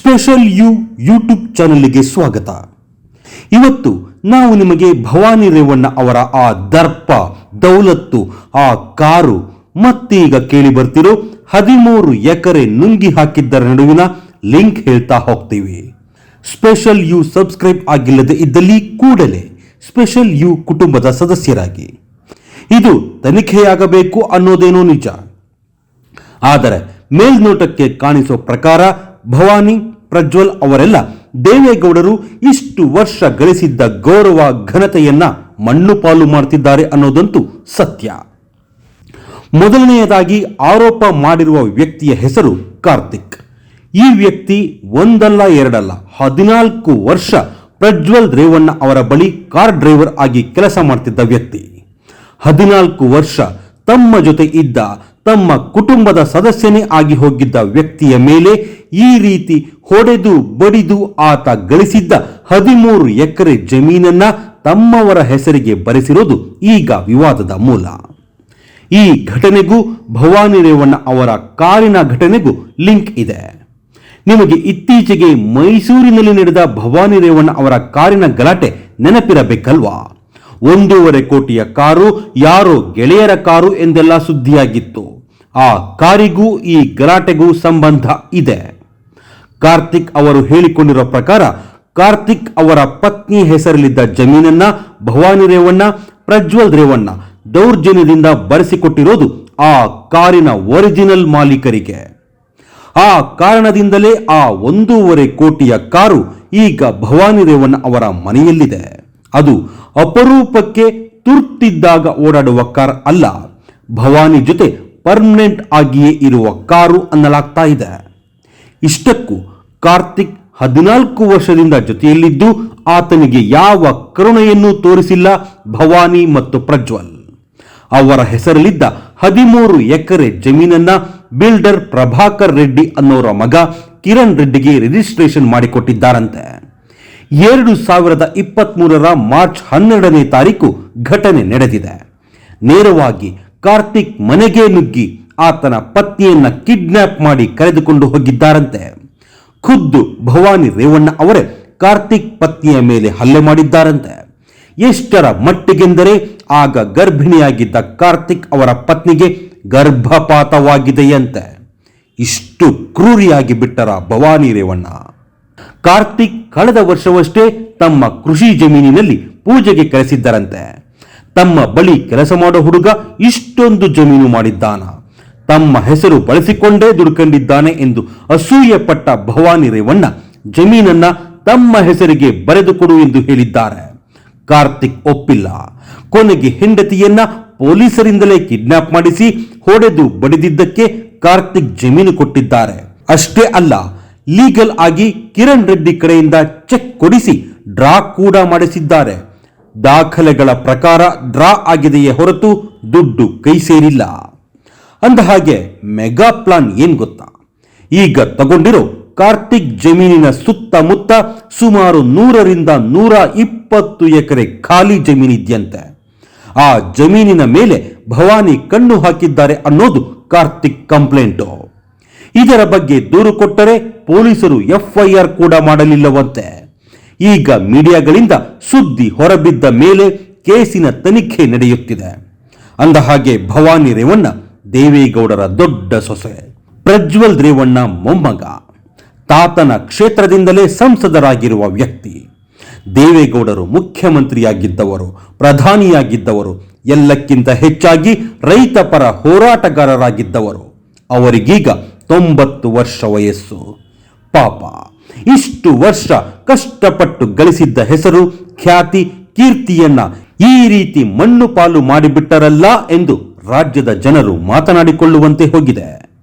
Special you YouTube ಚಾನಲ್ಗೆ ಸ್ವಾಗತ. ಇವತ್ತು ನಾವು ನಿಮಗೆ ಭವಾನಿ ರೇವಣ್ಣ ಅವರ ಆ ದರ್ಪ, ದೌಲತ್ತು, ಆ ಕಾರು, ಮತ್ತೀಗ ಕೇಳಿ ಬರ್ತಿರೋ ಹದಿಮೂರು ಎಕರೆ ನುಂಗಿ ಹಾಕಿದ್ದರ ನಡುವಿನ ಲಿಂಕ್ ಹೇಳ್ತಾ ಹೋಗ್ತೀವಿ. ಸ್ಪೆಷಲ್ ಯು ಸಬ್ಸ್ಕ್ರೈಬ್ ಆಗಿಲ್ಲದೆ ಇದ್ದಲ್ಲಿ ಕೂಡಲೇ ಸ್ಪೆಷಲ್ ಯು ಕುಟುಂಬದ ಸದಸ್ಯರಾಗಿ. ಇದು ತನಿಖೆಯಾಗಬೇಕು ಅನ್ನೋದೇನೋ ನಿಜ. ಆದರೆ ಮೇಲ್ನೋಟಕ್ಕೆ ಕಾಣಿಸೋ ಪ್ರಕಾರ ಭವಾನಿ ಪ್ರಜ್ವಲ್ ಅವರೆಲ್ಲ ದೇವೇಗೌಡರು ಇಷ್ಟು ವರ್ಷ ಗಳಿಸಿದ್ದ ಗೌರವ, ಘನತೆಯನ್ನ ಮಣ್ಣು ಪಾಲು ಮಾಡ್ತಿದ್ದಾರೆ ಅನ್ನೋದಂತೂ ಸತ್ಯ. ಮೊದಲನೆಯದಾಗಿ ಆರೋಪ ಮಾಡಿರುವ ವ್ಯಕ್ತಿಯ ಹೆಸರು ಕಾರ್ತಿಕ್. ಈ ವ್ಯಕ್ತಿ ಒಂದಲ್ಲ ಎರಡಲ್ಲ ಹದಿನಾಲ್ಕು ವರ್ಷ ಪ್ರಜ್ವಲ್ ರೇವಣ್ಣ ಅವರ ಬಳಿ ಕಾರ್ ಡ್ರೈವರ್ ಆಗಿ ಕೆಲಸ ಮಾಡ್ತಿದ್ದ ವ್ಯಕ್ತಿ. ಹದಿನಾಲ್ಕು ವರ್ಷ ತಮ್ಮ ಜೊತೆ ಇದ್ದ, ತಮ್ಮ ಕುಟುಂಬದ ಸದಸ್ಯನೇ ಆಗಿ ಹೋಗಿದ್ದ ವ್ಯಕ್ತಿಯ ಮೇಲೆ ಈ ರೀತಿ ಹೊಡೆದು ಬಡಿದು ಆತ ಗಳಿಸಿದ್ದ ಹದಿಮೂರು ಎಕರೆ ಜಮೀನನ್ನ ತಮ್ಮವರ ಹೆಸರಿಗೆ ಬರೆಸಿರೋದು ಈಗ ವಿವಾದದ ಮೂಲ. ಈ ಘಟನೆಗೂ ಭವಾನಿ ರೇವಣ್ಣ ಅವರ ಕಾರಿನ ಘಟನೆಗೂ ಲಿಂಕ್ ಇದೆ. ನಿಮಗೆ ಇತ್ತೀಚೆಗೆ ಮೈಸೂರಿನಲ್ಲಿ ನಡೆದ ಭವಾನಿ ರೇವಣ್ಣ ಅವರ ಕಾರಿನ ಗಲಾಟೆ ನೆನಪಿರಬೇಕಲ್ವಾ? ಒಂದೂವರೆ ಕೋಟಿಯ ಕಾರು ಯಾರೋ ಗೆಳೆಯರ ಕಾರು ಎಂದೆಲ್ಲ ಸುದ್ದಿಯಾಗಿತ್ತು. ಆ ಕಾರಿಗೂ ಈ ಗಲಾಟೆಗೂ ಸಂಬಂಧ ಇದೆ. ಕಾರ್ತಿಕ್ ಅವರು ಹೇಳಿಕೊಂಡಿರುವ ಪ್ರಕಾರ, ಕಾರ್ತಿಕ್ ಅವರ ಪತ್ನಿ ಹೆಸರಲ್ಲಿದ್ದ ಜಮೀನನ್ನ, ಭವಾನಿ ರೇವಣ್ಣ, ಪ್ರಜ್ವಲ್ ರೇವಣ್ಣ ದೌರ್ಜನ್ಯದಿಂದ ಬರೆಸಿಕೊಟ್ಟಿರೋದು ಆ ಕಾರಿನ ಒರಿಜಿನಲ್ ಮಾಲೀಕರಿಗೆ. ಆ ಕಾರಣದಿಂದಲೇ ಆ ಒಂದೂವರೆ ಕೋಟಿಯ ಕಾರು ಈಗ ಭವಾನಿ ರೇವಣ್ಣ ಅವರ ಮನೆಯಲ್ಲಿದೆ. ಅದು ಅಪರೂಪಕ್ಕೆ ತುರ್ತಿದ್ದಾಗ ಓಡಾಡುವ ಕಾರ್ ಅಲ್ಲ, ಭವಾನಿ ಜೊತೆ ಪರ್ಮನೆಂಟ್ ಆಗಿಯೇ ಇರುವ ಕಾರು ಅನ್ನಲಾಗ್ತಾ ಇದೆ. ಇಷ್ಟಕ್ಕೂ ಕಾರ್ತಿಕ್ ಹದಿನಾಲ್ಕು ವರ್ಷದಿಂದ ಜೊತೆಯಲ್ಲಿದ್ದು ಆತನಿಗೆ ಯಾವ ಕರುಣೆಯನ್ನೂ ತೋರಿಸಿಲ್ಲ ಭವಾನಿ ಮತ್ತು ಪ್ರಜ್ವಲ್. ಅವರ ಹೆಸರಲ್ಲಿದ್ದ ಹದಿಮೂರು ಎಕರೆ ಜಮೀನನ್ನ ಬಿಲ್ಡರ್ ಪ್ರಭಾಕರ್ ರೆಡ್ಡಿ ಅನ್ನೋರ ಮಗ ಕಿರಣ್ ರೆಡ್ಡಿಗೆ ರಿಜಿಸ್ಟ್ರೇಷನ್ ಮಾಡಿಕೊಟ್ಟಿದ್ದಾರಂತೆ. ಎರಡು ಸಾವಿರದ ಇಪ್ಪತ್ತ್ಮೂರರ ಮಾರ್ಚ್ ಹನ್ನೆರಡನೇ ತಾರೀಕು ಘಟನೆ ನಡೆದಿದೆ. ನೇರವಾಗಿ ಕಾರ್ತಿಕ್ ಮನೆಗೆ ನುಗ್ಗಿ ಆತನ ಪತ್ನಿಯನ್ನ ಕಿಡ್ನ್ಯಾಪ್ ಮಾಡಿ ಕರೆದುಕೊಂಡು ಹೋಗಿದ್ದಾರಂತೆ. ಖುದ್ದು ಭವಾನಿ ರೇವಣ್ಣ ಅವರೇ ಕಾರ್ತಿಕ್ ಪತ್ನಿಯ ಮೇಲೆ ಹಲ್ಲೆ ಮಾಡಿದ್ದಾರಂತೆ. ಎಷ್ಟರ ಮಟ್ಟಿಗೆಂದರೆ ಆಗ ಗರ್ಭಿಣಿಯಾಗಿದ್ದ ಕಾರ್ತಿಕ್ ಅವರ ಪತ್ನಿಗೆ ಗರ್ಭಪಾತವಾಗಿದೆಯಂತೆ. ಇಷ್ಟು ಕ್ರೂರಿಯಾಗಿ ಬಿಟ್ಟರ ಭವಾನಿ ರೇವಣ್ಣ. ಕಾರ್ತಿಕ್ ಕಳೆದ ವರ್ಷವಷ್ಟೇ ತಮ್ಮ ಕೃಷಿ ಜಮೀನಿನಲ್ಲಿ ಪೂಜೆಗೆ ಕರೆಸಿದ್ದರಂತೆ. ತಮ್ಮ ಬಳಿ ಕೆಲಸ ಮಾಡೋ ಹುಡುಗ ಇಷ್ಟೊಂದು ಜಮೀನು ಮಾಡಿದ್ದಾನ. ತಮ್ಮ ಹೆಸರು ಬಳಸಿಕೊಂಡೇ ದುಡ್ಕೊಂಡಿದ್ದಾನೆ ಎಂದು ಅಸೂಯೆ ಪಟ್ಟ ಭವಾನಿ ರೇವಣ್ಣ ಜಮೀನನ್ನ ತಮ್ಮ ಹೆಸರಿಗೆ ಬರೆದುಕೊಡು ಎಂದು ಹೇಳಿದ್ದಾರೆ. ಕಾರ್ತಿಕ್ ಒಪ್ಪಿಲ್ಲ. ಕೊನೆಗೆ ಹೆಂಡತಿಯನ್ನ ಪೊಲೀಸರಿಂದಲೇ ಕಿಡ್ನಾಪ್ ಮಾಡಿಸಿ ಹೊಡೆದು ಬಡಿದಿದ್ದಕ್ಕೆ ಕಾರ್ತಿಕ್ ಜಮೀನು ಕೊಟ್ಟಿದ್ದಾರೆ. ಅಷ್ಟೇ ಅಲ್ಲ, ಲೀಗಲ್ ಆಗಿ ಕಿರಣ್ ರೆಡ್ಡಿ ಕಡೆಯಿಂದ ಚೆಕ್ ಕೊಡಿಸಿ ಡ್ರಾ ಕೂಡ ಮಾಡಿಸಿದ್ದಾರೆ. ದಾಖಲೆಗಳ ಪ್ರಕಾರ ಡ್ರಾ ಆಗಿದೆಯೇ ಹೊರತು ದುಡ್ಡು ಕೈ ಸೇರಿಲ್ಲ. ಅಂದ ಹಾಗೆ ಮೆಗಾ ಪ್ಲಾನ್ ಏನು ಗೊತ್ತಾ? ಈಗ ತಗೊಂಡಿರೋ ಕಾರ್ತಿಕ್ ಜಮೀನಿನ ಸುತ್ತಮುತ್ತ ಸುಮಾರು ನೂರರಿಂದ ನೂರ ಇಪ್ಪತ್ತು ಎಕರೆ ಖಾಲಿ ಜಮೀನಿದ್ಯಂತೆ ಆ ಜಮೀನಿನ ಮೇಲೆ ಭವಾನಿ ಕಣ್ಣು ಹಾಕಿದ್ದಾರೆ ಅನ್ನೋದು ಕಾರ್ತಿಕ್ ಕಂಪ್ಲೇಂಟು. ಇದರ ಬಗ್ಗೆ ದೂರು ಕೊಟ್ಟರೆ ಪೊಲೀಸರು ಎಫ್ಐಆರ್ ಕೂಡ ಮಾಡಲಿಲ್ಲವಂತೆ. ಈಗ ಮೀಡಿಯಾಗಳಿಂದ ಸುದ್ದಿ ಹೊರಬಿದ್ದ ಮೇಲೆ ಕೇಸಿನ ತನಿಖೆ ನಡೆಯುತ್ತಿದೆ. ಅಂದ ಹಾಗೆ ಭವಾನಿ ರೇವಣ್ಣ ದೇವೇಗೌಡರ ದೊಡ್ಡ ಸೊಸೆ, ಪ್ರಜ್ವಲ್ ರೇವಣ್ಣ ಮೊಮ್ಮಗ, ತಾತನ ಕ್ಷೇತ್ರದಿಂದಲೇ ಸಂಸದರಾಗಿರುವ ವ್ಯಕ್ತಿ, ದೇವೇಗೌಡರು ಮುಖ್ಯಮಂತ್ರಿಯಾಗಿದ್ದವರು, ಪ್ರಧಾನಿಯಾಗಿದ್ದವರು, ಎಲ್ಲಕ್ಕಿಂತ ಹೆಚ್ಚಾಗಿ ರೈತ ಪರ ಹೋರಾಟಗಾರರಾಗಿದ್ದವರು. ಅವರಿಗೀಗ ತೊಂಬತ್ತು ವರ್ಷ ವಯಸ್ಸು. ಪಾಪ, ಇಷ್ಟು ವರ್ಷ ಕಷ್ಟಪಟ್ಟು ಗಳಿಸಿದ್ದ ಹೆಸರು, ಖ್ಯಾತಿ, ಕೀರ್ತಿಯನ್ನ ಈ ರೀತಿ ಮಣ್ಣು ಪಾಲು ಮಾಡಿಬಿಟ್ಟರಲ್ಲ ಎಂದು ರಾಜ್ಯದ ಜನರು ಮಾತನಾಡಿಕೊಳ್ಳುವಂತೆ ಹೋಗಿದೆ.